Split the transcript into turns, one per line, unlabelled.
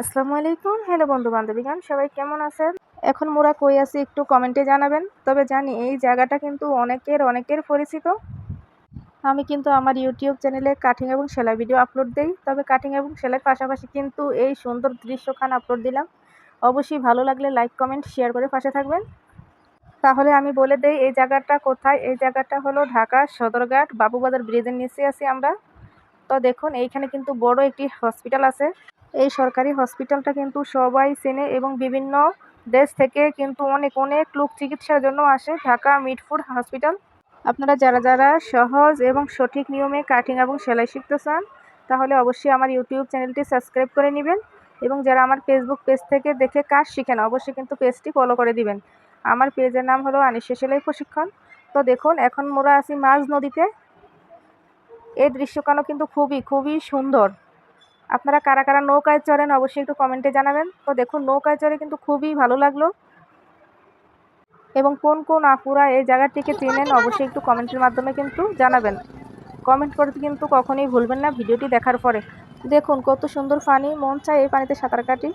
আসসালামু আলাইকুম। হ্যালো বন্ধু বান্ধবীগণ সবাই কেমন আছেন? এখন মোরা কই আছি একটু কমেন্টে জানাবেন। তবে জানি এই জায়গাটা কিন্তু অনেকের অনেকের পরিচিত। আমি কিন্তু আমার ইউটিউব চ্যানেলে কাটিং এবং সেলাই ভিডিও আপলোড দেই। তবে কাটিং এবং সেলাইয়ের পাশাপাশি কিন্তু এই সুন্দর দৃশ্যখান আপলোড দিলাম। অবশ্যই ভালো লাগলে লাইক, কমেন্ট, শেয়ার করে পাশে থাকবেন। তাহলে আমি বলে দেই, এই জায়গাটা কোথায়? এই জায়গাটা হলো ঢাকা সদরঘাট, বাবুবাজার ব্রিজের নিচে আছি আমরা। তো দেখুন, এইখানে কিন্তু বড় একটি হসপিটাল আছে। এই সরকারি হসপিটালটা কিন্তু সবাই চেনে এবং বিভিন্ন দেশ থেকে কিন্তু অনেক অনেক লোক চিকিৎসার জন্য আসে। Dhaka Mitford hospital. আপনারা যারা যারা সহজ এবং সঠিক নিয়মে কাটিং এবং সেলাই শিখতে চান, তাহলে অবশ্যই আমার ইউটিউব চ্যানেলটি সাবস্ক্রাইব করে নেবেন এবং যারা আমার ফেসবুক পেজ থেকে দেখে কাজ শিখেন অবশ্যই কিন্তু পেজটি ফলো করে দিবেন। আমার পেজের নাম হলো আনিসা সেলাই প্রশিক্ষণ। তো দেখুন, এখন মোরা আছি মাঝ নদীতে। এই দৃশ্যখানও কিন্তু খুবই খুবই সুন্দর। আপনারা কারা কারা নৌকায় চড়েন অবশ্যই একটু কমেন্টে জানাবেন। তো দেখুন, নৌকায় চড়ে কিন্তু খুবই ভালো লাগল। এবং কোন কোন আপুরা এই জায়গাটিকে চেনেন অবশ্যই একটু কমেন্টের মাধ্যমে কিন্তু জানাবেন। কমেন্ট করতে কিন্তু কখনোই ভুলবেন না, ভিডিওটি দেখার পরে। দেখুন, কত সুন্দর পানি, মন চায় এই পানিতে সাঁতার কাটি।